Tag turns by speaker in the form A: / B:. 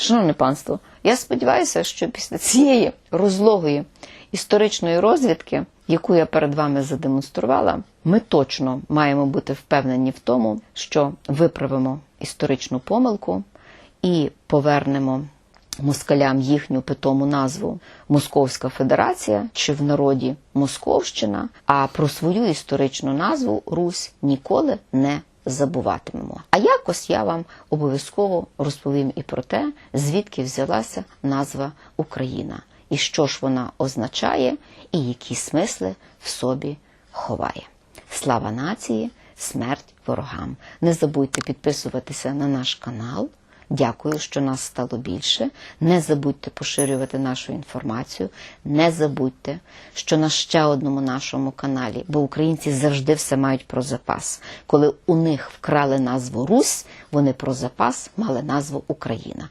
A: Шановне панство, я сподіваюся, що після цієї розлогої історичної розвідки, яку я перед вами задемонструвала, ми точно маємо бути впевнені в тому, що виправимо історичну помилку і повернемо москалям їхню питому назву Московська Федерація чи в народі Московщина, а про свою історичну назву Русь ніколи не забуватимемо. А якось я вам обов'язково розповім і про те, звідки взялася назва Україна, і що ж вона означає, і які смисли в собі ховає. Слава нації, смерть ворогам! Не забудьте підписуватися на наш канал. Дякую, що нас стало більше. Не забудьте поширювати нашу інформацію. Не забудьте, що на ще одному нашому каналі, бо українці завжди все мають про запас. Коли у них вкрали назву Русь, вони про запас мали назву Україна.